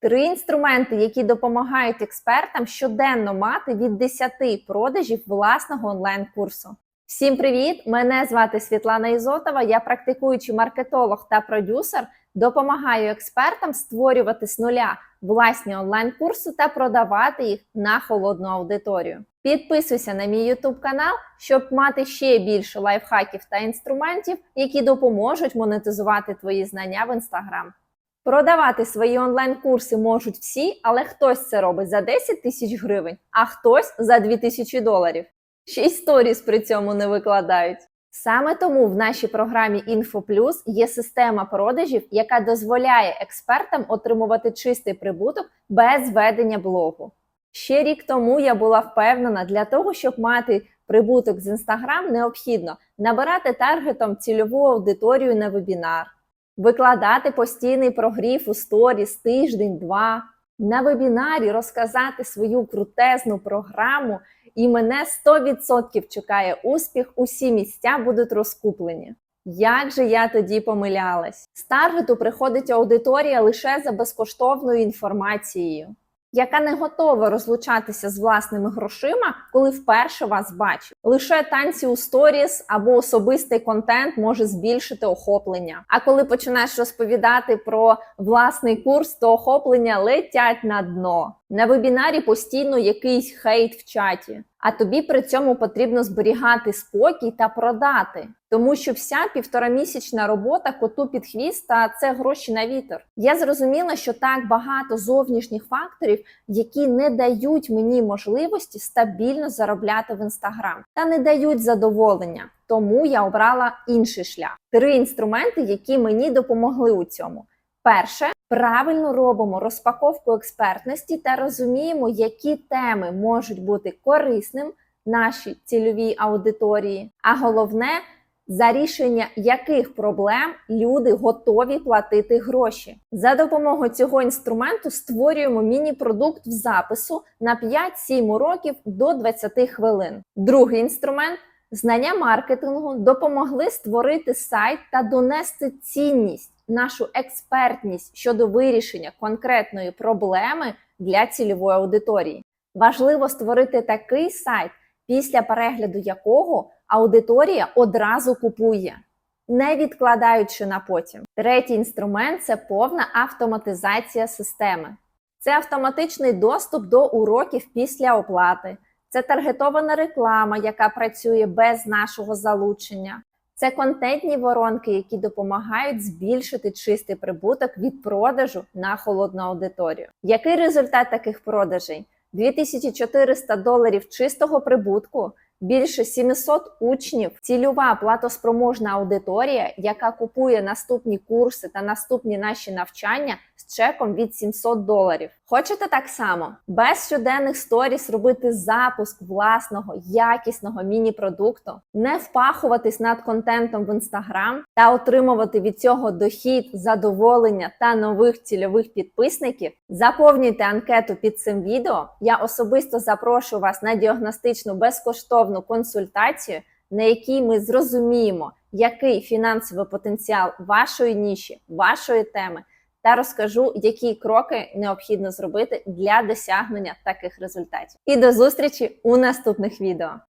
Три інструменти, які допомагають експертам щоденно мати від 10 продажів власного онлайн-курсу. Всім привіт! Мене звати Світлана Ізотова. Я практикуючий маркетолог та продюсер. Допомагаю експертам створювати з нуля власні онлайн-курси та продавати їх на холодну аудиторію. Підписуйся на мій YouTube канал, щоб мати ще більше лайфхаків та інструментів, які допоможуть монетизувати твої знання в Instagram. Продавати свої онлайн-курси можуть всі, але хтось це робить за 10 тисяч гривень, а хтось за 2 тисячі доларів. Ще й сторіс при цьому не викладають. Саме тому в нашій програмі InfoPlus є система продажів, яка дозволяє експертам отримувати чистий прибуток без ведення блогу. Ще рік тому я була впевнена, для того, щоб мати прибуток з Instagram, необхідно набирати таргетом цільову аудиторію на вебінар, викладати постійний прогрів у сторіс тиждень-два, на вебінарі розказати свою крутезну програму, і мене 100% чекає успіх, усі місця будуть розкуплені. Як же я тоді помилялась? З таргету приходить аудиторія лише за безкоштовною інформацією, яка не готова розлучатися з власними грошима, коли вперше вас бачить. Лише танці у сторіс або особистий контент може збільшити охоплення. А коли починаєш розповідати про власний курс, то охоплення летять на дно. На вебінарі постійно якийсь хейт в чаті. А тобі при цьому потрібно зберігати спокій та продати, тому що вся півторамісячна робота коту під хвіст та це гроші на вітер. Я зрозуміла, що так багато зовнішніх факторів, які не дають мені можливості стабільно заробляти в інстаграм та не дають задоволення. Тому я обрала інший шлях. Три інструменти, які мені допомогли у цьому. Перше, правильно робимо розпаковку експертності та розуміємо, які теми можуть бути корисним нашій цільовій аудиторії. А головне, за рішення яких проблем люди готові платити гроші. За допомогою цього інструменту створюємо міні-продукт в запису на 5-7 уроків до 20 хвилин. Другий інструмент. Знання маркетингу допомогли створити сайт та донести цінність, нашу експертність щодо вирішення конкретної проблеми для цільової аудиторії. Важливо створити такий сайт, після перегляду якого аудиторія одразу купує, не відкладаючи на потім. Третій інструмент це повна автоматизація системи. Це автоматичний доступ до уроків після оплати. Це таргетована реклама, яка працює без нашого залучення. Це контентні воронки, які допомагають збільшити чистий прибуток від продажу на холодну аудиторію. Який результат таких продажей? 2400 доларів чистого прибутку, більше 700 учнів, цільова платоспроможна аудиторія, яка купує наступні курси та наступні наші навчання чеком від 700 доларів. Хочете так само без щоденних сторіс робити запуск власного якісного міні-продукту, не впахуватись над контентом в інстаграм та отримувати від цього дохід, задоволення та нових цільових підписників? Заповнюйте анкету під цим відео. Я особисто запрошую вас на діагностичну безкоштовну консультацію, на якій ми зрозуміємо, який фінансовий потенціал вашої ніші, вашої теми та розкажу, які кроки необхідно зробити для досягнення таких результатів. І до зустрічі у наступних відео.